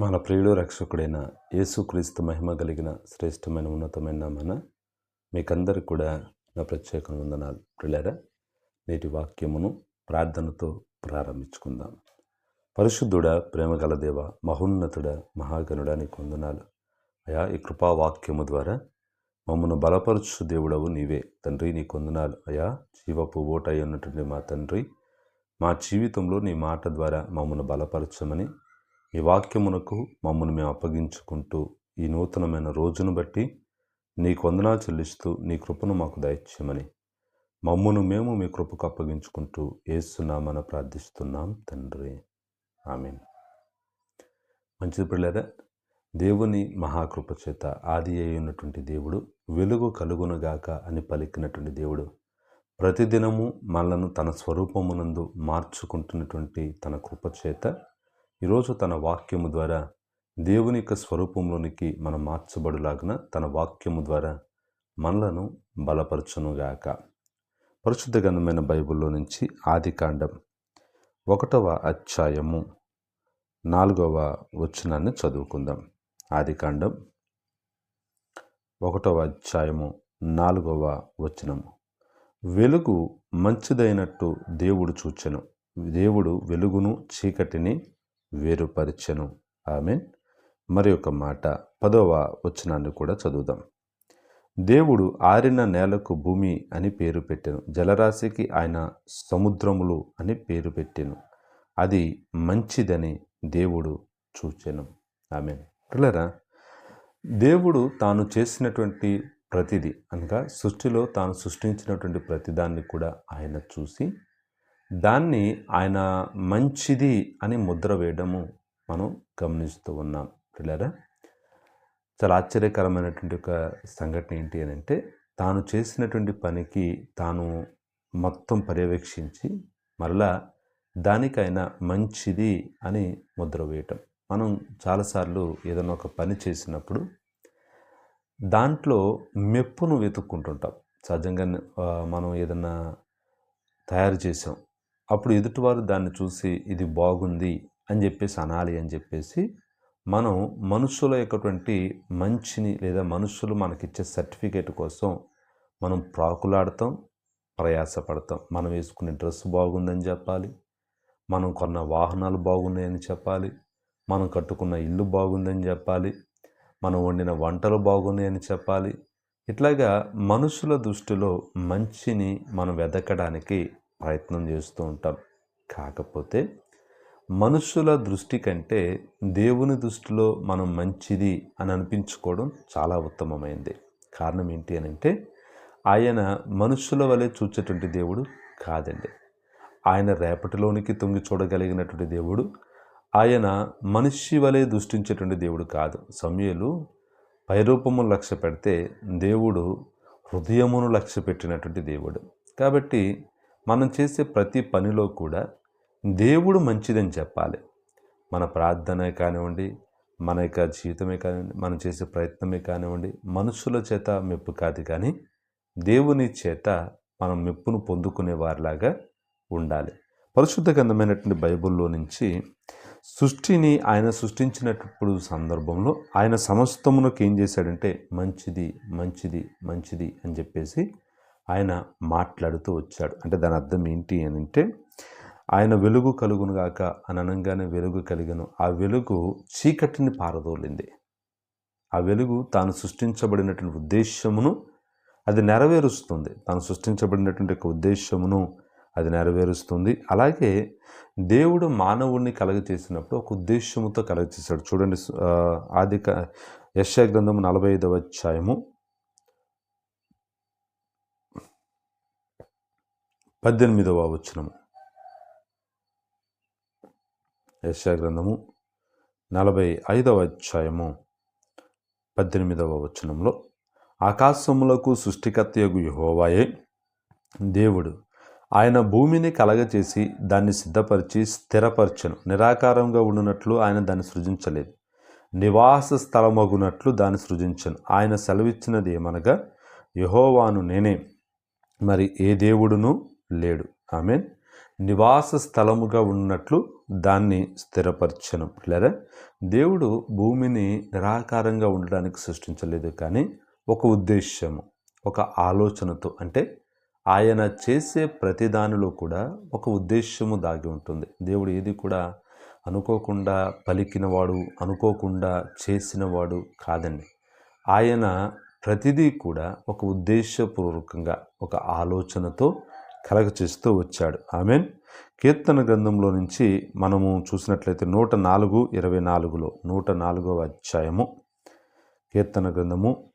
మన ప్రియుడు రక్షకుడైన యేసుక్రీస్తు మహిమ కలిగిన శ్రేష్టమైన ఉన్నతమైన నామన మీకందరికి కూడా నా ప్రత్యేక వందనాలు. ప్రియులారా నేటి వాక్యమును ప్రార్థనతో ప్రారంభించుకుందాం. పరిశుద్ధుడ ప్రేమగల దేవ మహోన్నతుడ మహాగణుడ నీకు వందనాలు. అయా ఈ కృపా వాక్యము ద్వారా మమ్మను బలపరచు దేవుడవు నీవే. తండ్రి నీకు వందనాలు. అయా జీవపు ఓట ఉన్నటువంటి మా తండ్రి మా జీవితంలో నీ మాట ద్వారా మమ్మను బలపరచమని ఈ వాక్యమునకు మమ్మల్ని మేము అప్పగించుకుంటూ ఈ నూతనమైన రోజును బట్టి నీ కొందనా చెల్లిస్తూ నీ కృపను మాకు దయచేయమని మమ్మును మేము మీ కృపకు అప్పగించుకుంటూ ఏస్తున్నామని ప్రార్థిస్తున్నాం తండ్రి. ఆమెన్. మంచిది పిల్లరా దేవుని మహాకృప చేత ఆది అయి ఉన్నటువంటి దేవుడు వెలుగు కలుగునుగాక అని పలికినటువంటి దేవుడు ప్రతిదినము మనలను తన స్వరూపమునందు మార్చుకుంటున్నటువంటి తన కృప చేత ఈరోజు తన వాక్యము ద్వారా దేవుని యొక్క స్వరూపంలోనికి మనం మార్చబడులాగిన తన వాక్యము ద్వారా మనలను బలపరచునుగాక. పరిశుద్ధ గణమైన బైబిల్లో నుంచి ఆది కాండం ఒకటవ అధ్యాయము నాలుగవ వచనాన్ని చదువుకుందాం. ఆది కాండం ఒకటవ అధ్యాయము నాలుగవ వచనము. వెలుగు మంచిదైనట్టు దేవుడు చూచెను. దేవుడు వెలుగును చీకటిని వేరుపరిచెను. ఆమెన్. మరి ఒక మాట పదవ వచనాన్ని కూడా చదువుదాం. దేవుడు ఆరిన నేలకు భూమి అని పేరు పెట్టాను. జలరాశికి ఆయన సముద్రములు అని పేరు పెట్టాను. అది మంచిదని దేవుడు చూచెను. ఆమె పిల్లరా దేవుడు తాను చేసినటువంటి ప్రతిదీ అనగా సృష్టిలో తాను సృష్టించినటువంటి ప్రతిదాన్ని కూడా ఆయన చూసి దాన్ని ఆయన మంచిది అని ముద్ర వేయడము మనం గమనిస్తూ ఉన్నాం పిల్లరా చాలా ఆశ్చర్యకరమైనటువంటి ఒక సంఘటన ఏంటి అని అంటే తాను చేసినటువంటి పనికి తాను మొత్తం పర్యవేక్షించి మరలా దానికైనా మంచిది అని ముద్ర వేయటం. మనం చాలాసార్లు ఏదైనా ఒక పని చేసినప్పుడు దాంట్లో మెప్పును వెతుక్కుంటుంటాం. సహజంగా మనం ఏదన్నా తయారు చేసాం అప్పుడు ఎదుటివారు దాన్ని చూసి ఇది బాగుంది అని చెప్పేసి అనాలి అని చెప్పేసి మనం మనుషుల యొక్కటువంటి మంచిని లేదా మనుషులు మనకిచ్చే సర్టిఫికేట్ కోసం మనం ప్రాకులాడతాం ప్రయాసపడతాం. మనం వేసుకునే డ్రెస్ బాగుందని చెప్పాలి మనం కొన్న వాహనాలు బాగున్నాయని చెప్పాలి మనం కట్టుకున్న ఇల్లు బాగుందని చెప్పాలి మనం వండిన వంటలు బాగున్నాయని చెప్పాలి. ఇట్లాగా మనుషుల దృష్టిలో మంచిని మనం వెతకడానికి ప్రయత్నం చేస్తూ ఉంటాం. కాకపోతే మనుషుల దృష్టి కంటే దేవుని దృష్టిలో మనం మంచిది అని అనిపించుకోవడం చాలా ఉత్తమమైంది. కారణం ఏంటి అని అంటే ఆయన మనుషుల వలె చూచేటువంటి దేవుడు కాదండి. ఆయన రేపటిలోనికి తొంగి చూడగలిగినటువంటి దేవుడు ఆయన మనిషి వలె దృష్టించేటువంటి దేవుడు కాదు. సమయలు పైరూపము లక్ష్య పెడితే దేవుడు హృదయమును లక్ష్య పెట్టినటువంటి దేవుడు. కాబట్టి మనం చేసే ప్రతి పనిలో కూడా దేవుడు మంచిదని చెప్పాలి. మన ప్రార్థన కానివ్వండి మన యొక్క జీవితమే కానివ్వండి మనం చేసే ప్రయత్నమే కానివ్వండి మనుషుల చేత మెప్పు కాదు కానీ దేవుని చేత మనం మెప్పును పొందుకునే వారిలాగా ఉండాలి. పరిశుద్ధ గంధమైనటువంటి బైబిల్లో నుంచి సృష్టిని ఆయన సృష్టించినప్పుడు సందర్భంలో ఆయన సమస్తమునకు ఏం చేశాడంటే మంచిది మంచిది మంచిది అని చెప్పేసి ఆయన మాట్లాడుతూ వచ్చాడు. అంటే దాని అర్థం ఏంటి అని అంటే ఆయన వెలుగు కలుగునుగాక అని అనగానే వెలుగు కలిగను. ఆ వెలుగు చీకటిని పారదోలింది. ఆ వెలుగు తాను సృష్టించబడినటువంటి ఉద్దేశమును అది నెరవేరుస్తుంది. తాను సృష్టించబడినటువంటి ఒక ఉద్దేశమును అది నెరవేరుస్తుంది. అలాగే దేవుడు మానవుడిని కలగచేసినప్పుడు ఒక ఉద్దేశముతో కలగచేశాడు చూడండి ఆది యశ గ్రంథము నలభై ఐదవ అధ్యాయము. పద్దెనిమిదవ వచనము. యశాగ్రంథము నలభై ఐదవ అధ్యాయము పద్దెనిమిదవ వచనంలో ఆకాశములకు సృష్టికర్తయగు యహోవాయే దేవుడు ఆయన భూమిని కలగచేసి దాన్ని సిద్ధపరిచి స్థిరపరచను. నిరాకారంగా ఉండునట్లు ఆయన దాన్ని సృజించలేదు. నివాస స్థలమగునట్లు దాన్ని సృజించను. ఆయన సెలవిచ్చినది ఏమనగా యహోవాను నేనే. మరి ఏ దేవుడును? లేడు. ఆమె నివాస స్థలముగా ఉన్నట్లు దాన్ని స్థిరపరచను. లేదా దేవుడు భూమిని నిరాకారంగా ఉండడానికి సృష్టించలేదు కానీ ఒక ఉద్దేశ్యము ఒక ఆలోచనతో అంటే ఆయన చేసే ప్రతి దానిలో కూడా ఒక ఉద్దేశము దాగి ఉంటుంది. దేవుడు ఏది కూడా అనుకోకుండా పలికినవాడు అనుకోకుండా చేసినవాడు కాదండి. ఆయన ప్రతిదీ కూడా ఒక ఉద్దేశపూర్వకంగా ఒక ఆలోచనతో కలగచేస్తూ వచ్చాడు. ఆమెన్. కీర్తన గ్రంథంలో నుంచి మనము చూసినట్లయితే నూట నాలుగు ఇరవై నాలుగులో నూట నాలుగవ అధ్యాయము. కీర్తన గ్రంథము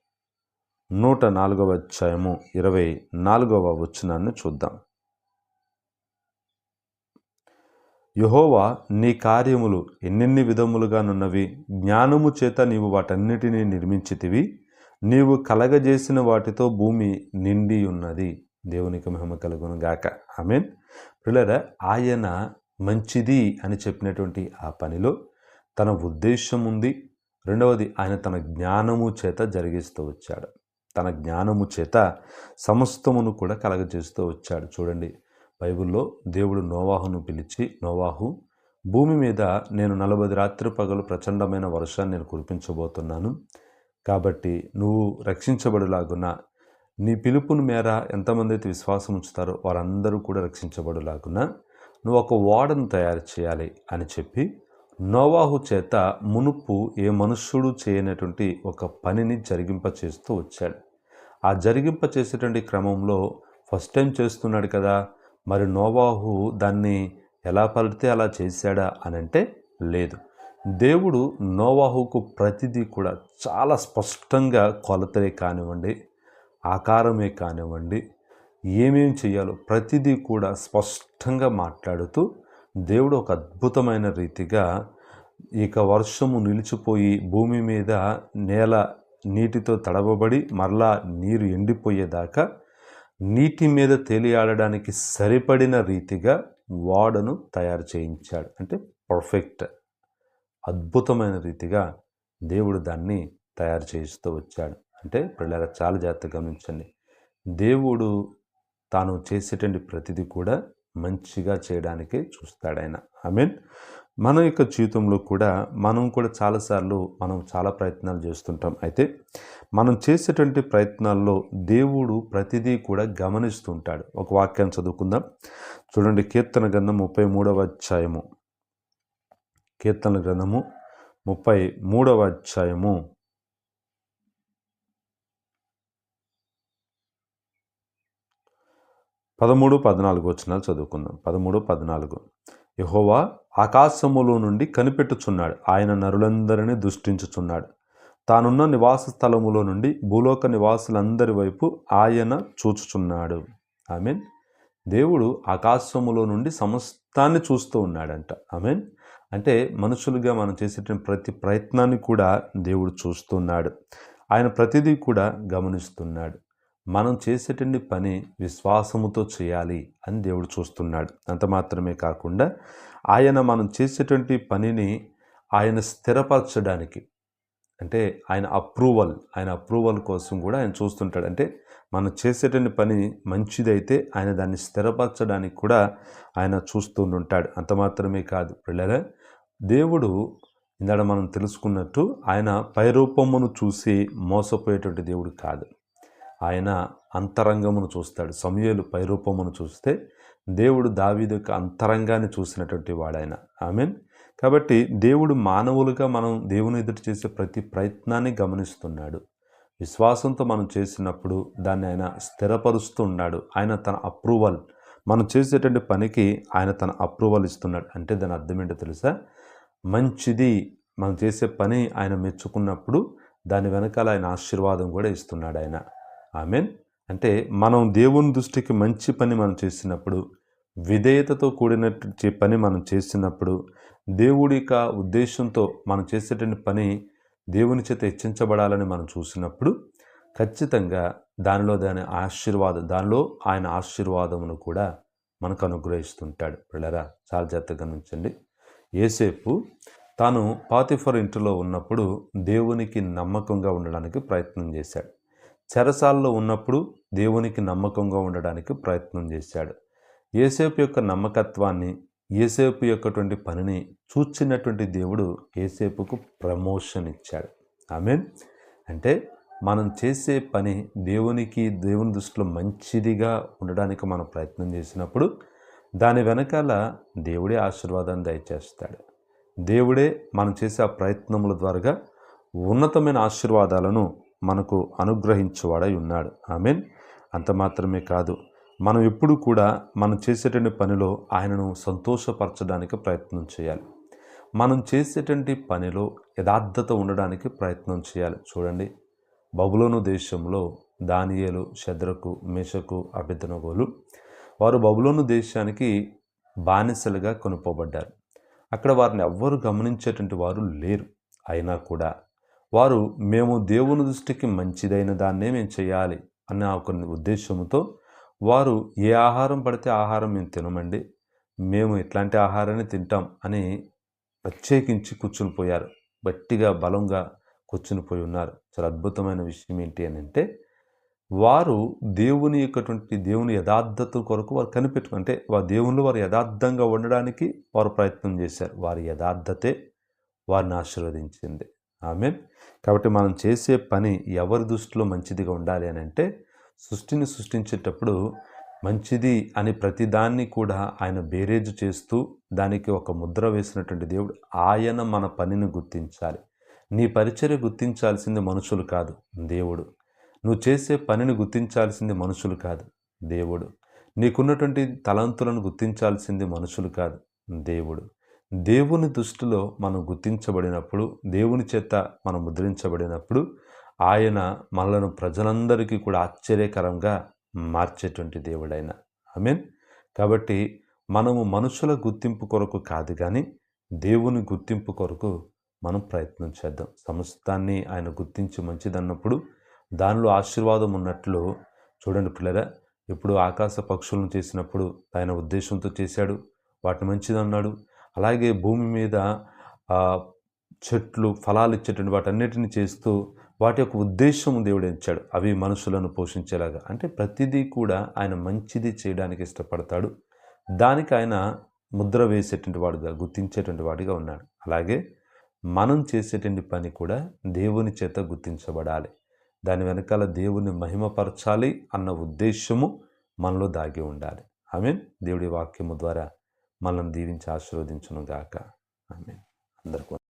నూట నాలుగవ అధ్యాయము ఇరవై నాలుగవ వచనాన్ని చూద్దాం. యహోవా నీ కార్యములు ఎన్నెన్ని విధములుగానున్నవి జ్ఞానము చేత నీవు వాటన్నిటినీ నిర్మించితివి. నీవు కలగజేసిన వాటితో భూమి నిండి ఉన్నది. దేవునికి మహిమ కలుగును గాక. ఆమెన్. పిల్లరా ఆయన మంచిది అని చెప్పినటువంటి ఆ పనిలో తన ఉద్దేశం ఉంది. రెండవది ఆయన తన జ్ఞానము చేత జరిగిస్తూ వచ్చాడు. తన జ్ఞానము చేత సమస్తమును కూడా కలగజేస్తూ వచ్చాడు. చూడండి బైబిల్లో దేవుడు నోవాహును పిలిచి నోవాహు భూమి మీద నేను నలభై రాత్రి పగలు ప్రచండమైన వర్షాన్ని నేను కురిపించబోతున్నాను. కాబట్టి నువ్వు రక్షించబడులాగున నీ పిలుపుని మేర ఎంతమంది అయితే విశ్వాసం ఉంచుతారో వారందరూ కూడా రక్షించబడులాగున నువ్వు ఒక ఓడను తయారు చేయాలి అని చెప్పి నోవాహు చేత మునుపు ఏ మనుష్యుడు చేయనటువంటి ఒక పనిని జరిగింప చేస్తూ వచ్చాడు. ఆ జరిగింప చేసేటువంటి క్రమంలో ఫస్ట్ టైం చేస్తున్నాడు కదా మరి నోవాహు దాన్ని ఎలా పలితే అలా చేశాడా అని అంటే లేదు. దేవుడు నోవాహుకు ప్రతిదీ కూడా చాలా స్పష్టంగా కొలతలే కానివ్వండి ఆకారమే కానివ్వండి ఏమేం చేయాలో ప్రతిదీ కూడా స్పష్టంగా మాట్లాడుతూ దేవుడు ఒక అద్భుతమైన రీతిగా ఇక వర్షము నిలిచిపోయి భూమి మీద నేల నీటితో తడవబడి మరలా నీరు ఎండిపోయేదాకా నీటి మీద తేలియాడడానికి సరిపడిన రీతిగా వాడను తయారు చేయించాడు. అంటే పర్ఫెక్ట్ అద్భుతమైన రీతిగా దేవుడు దాన్ని తయారు చేయిస్తూ వచ్చాడు. అంటే పిల్లల చాలా జాగ్రత్తగా గమనించండి. దేవుడు తాను చేసేటువంటి ప్రతిదీ కూడా మంచిగా చేయడానికే చూస్తాడు ఆయన. ఐ మీన్ మన యొక్క జీవితంలో కూడా మనం కూడా చాలాసార్లు మనం చాలా ప్రయత్నాలు చేస్తుంటాం. అయితే మనం చేసేటువంటి ప్రయత్నాల్లో దేవుడు ప్రతిదీ కూడా గమనిస్తుంటాడు ఒక వాక్యాన్ని చదువుకుందాం. చూడండి కీర్తన గ్రంథం ముప్పై మూడవ అధ్యాయము. కీర్తన గ్రంథము ముప్పై మూడవ అధ్యాయము. పదమూడు పద్నాలుగు వచ్చినాలు చదువుకుందాం. పదమూడు పద్నాలుగు. యహోవా ఆకాశములో నుండి కనిపెట్టుచున్నాడు. ఆయన నరులందరినీ దృష్టించుచున్నాడు. తానున్న నివాస స్థలములో నుండి భూలోక నివాసులందరి వైపు ఆయన చూచుచున్నాడు. ఐ మీన్ దేవుడు ఆకాశములో నుండి సమస్తాన్ని చూస్తూ ఉన్నాడంట. ఐ మీన్ అంటే మనుషులుగా మనం చేసేటువంటి ప్రతి ప్రయత్నాన్ని కూడా దేవుడు చూస్తున్నాడు. ఆయన ప్రతిదీ కూడా గమనిస్తున్నాడు. మనం చేసేటువంటి పని విశ్వాసముతో చేయాలి అని దేవుడు చూస్తున్నాడు. అంత మాత్రమే కాకుండా ఆయన మనం చేసేటువంటి పనిని ఆయన స్థిరపరచడానికి అంటే ఆయన అప్రూవల్ ఆయన అప్రూవల్ కోసం కూడా ఆయన చూస్తుంటాడు. అంటే మనం చేసేటువంటి పని మంచిదైతే ఆయన దాన్ని స్థిరపరచడానికి కూడా ఆయన చూస్తుంటాడు అంత మాత్రమే కాదు పిల్లల దేవుడు ఇందాడ మనం తెలుసుకున్నట్టు ఆయన పైరూపమును చూసి మోసపోయేటువంటి దేవుడు కాదు. ఆయన అంతరంగమును చూస్తాడు. సమయలు పైరూపమును చూస్తే దేవుడు దావీదు యొక్క అంతరంగాన్ని చూసినటువంటి వాడాయన మీన్ కాబట్టి దేవుడు మానవులుగా మనం దేవుని ఎదుటి చేసే ప్రతి ప్రయత్నాన్ని గమనిస్తున్నాడు. విశ్వాసంతో మనం చేసినప్పుడు దాన్ని ఆయన స్థిరపరుస్తూ ఉన్నాడు. ఆయన తన అప్రూవల్ మనం చేసేటువంటి పనికి ఆయన తన అప్రూవల్ ఇస్తున్నాడు. అంటే దాని అర్థం ఏంటో తెలుసా? మంచిది మనం చేసే పని ఆయన మెచ్చుకున్నప్పుడు దాని వెనకాల ఆయన ఆశీర్వాదం కూడా ఇస్తున్నాడు ఆయన. ఆమెన్. అంటే మనం దేవుని దృష్టికి మంచి పని మనం చేసినప్పుడు విధేయతతో కూడిన పని మనం చేసినప్పుడు దేవుడి యొక్క ఉద్దేశంతో మనం చేసేటువంటి పని దేవుని చేత హెచ్చించబడాలని మనం చూసినప్పుడు ఖచ్చితంగా దానిలో దాని ఆశీర్వాదం దానిలో ఆయన ఆశీర్వాదమును కూడా మనకు అనుగ్రహిస్తుంటాడు. పిల్లరా చాలా జాగ్రత్తగా గమనించండి. ఏసేపు తాను పాతిఫర్ ఇంటిలో ఉన్నప్పుడు దేవునికి నమ్మకంగా ఉండడానికి ప్రయత్నం చేశాడు. చెరసాల్లో ఉన్నప్పుడు దేవునికి నమ్మకంగా ఉండడానికి ప్రయత్నం చేశాడు. ఏసేపు యొక్క నమ్మకత్వాన్ని ఏసేపు యొక్కటువంటి పనిని చూచినటువంటి దేవుడు ఏసేపుకు ప్రమోషన్ ఇచ్చాడు. ఆమె అంటే మనం చేసే పని దేవునికి దేవుని దృష్టిలో మంచిదిగా ఉండడానికి మనం ప్రయత్నం చేసినప్పుడు దాని వెనకాల దేవుడే ఆశీర్వాదాన్ని దయచేస్తాడు. దేవుడే మనం చేసే ఆ ప్రయత్నముల ద్వారా ఉన్నతమైన ఆశీర్వాదాలను మనకు అనుగ్రహించేవాడై ఉన్నాడు. ఆమెన్. అంత మాత్రమే కాదు మనం ఎప్పుడు కూడా మనం చేసేటువంటి పనిలో ఆయనను సంతోషపరచడానికి ప్రయత్నం చేయాలి. మనం చేసేటువంటి పనిలో యథార్థత ఉండడానికి ప్రయత్నం చేయాలి. చూడండి బబులోను దేశంలో దానియేలు శద్రకు మేషకు అభిధనగోలు వారు బబులోను దేశానికి బానిసలుగా కొనుక్కోబడ్డారు అక్కడ వారిని ఎవ్వరు గమనించేటువంటి వారు లేరు. అయినా కూడా వారు మేము దేవుని దృష్టికి మంచిదైన దాన్నే మేము చేయాలి అన్న ఒక ఉద్దేశంతో వారు ఏ ఆహారం పడితే ఆహారం మేము తినమండి. మేము ఇట్లాంటి ఆహారాన్ని తింటాం అని ప్రత్యేకించి కూర్చుని పోయారు గట్టిగా బలంగా కూర్చుని పోయి ఉన్నారు. చాలా అద్భుతమైన విషయం ఏంటి అని అంటే వారు దేవుని యొక్కటువంటి దేవుని యథార్థత కొరకు వారు కనిపెట్టుకు అంటే వారి దేవుళ్ళు వారు యథార్థంగా ఉండడానికి వారు ప్రయత్నం చేశారు. వారి యథార్థతే వారిని ఆశీర్వదించింది. ఆమె కాబట్టి మనం చేసే పని ఎవరి దృష్టిలో మంచిదిగా ఉండాలి అని అంటే సృష్టిని సృష్టించేటప్పుడు మంచిది అని ప్రతిదాన్ని కూడా ఆయన బేరేజ్ చేస్తూ దానికి ఒక ముద్ర వేసినటువంటి దేవుడు ఆయన మన పనిని గుర్తించాలి. నీ పరిచర్య గుర్తించాల్సింది మనుషులు కాదు దేవుడు. నువ్వు చేసే పనిని గుర్తించాల్సింది మనుషులు కాదు దేవుడు. నీకున్నటువంటి తలంతులను గుర్తించాల్సింది మనుషులు కాదు దేవుడు. దేవుని దృష్టిలో మనం గుర్తించబడినప్పుడు దేవుని చేత మనం ముద్రించబడినప్పుడు ఆయన మనలను ప్రజలందరికీ కూడా ఆశ్చర్యకరంగా మార్చేటువంటి దేవుడైన. మీన్ కాబట్టి మనము మనుషుల గుర్తింపు కొరకు కాదు కానీ దేవుని గుర్తింపు కొరకు మనం ప్రయత్నం చేద్దాం. సమస్తాన్ని ఆయన గుర్తించి మంచిదన్నప్పుడు దానిలో ఆశీర్వాదం ఉన్నట్లు చూడండి పిల్లరా ఇప్పుడు ఆకాశ పక్షులను చేసినప్పుడు ఆయన ఉద్దేశంతో చేశాడు వాటిని మంచిదన్నాడు అలాగే భూమి మీద చెట్లు ఫలాలు ఇచ్చేటువంటి వాటన్నిటిని చేస్తూ వాటి యొక్క ఉద్దేశం దేవుడు ఇచ్చాడు అవి మనుషులను పోషించేలాగా. అంటే ప్రతిదీ కూడా ఆయన మంచిది చేయడానికి ఇష్టపడతాడు. దానికి ఆయన ముద్ర వేసేటువంటి వాడుగా గుర్తించేటువంటి వాడిగా ఉన్నాడు. అలాగే మనం చేసేటువంటి పని కూడా దేవుని చేత గుర్తించబడాలి. దాని వెనకాల దేవుని మహిమపరచాలి అన్న ఉద్దేశము మనలో దాగి ఉండాలి. ఐ మీన్ దేవుడి వాక్యము ద్వారా మనల్ని దీవించి ఆశీర్వదించును గాక. ఆమె అందరికీ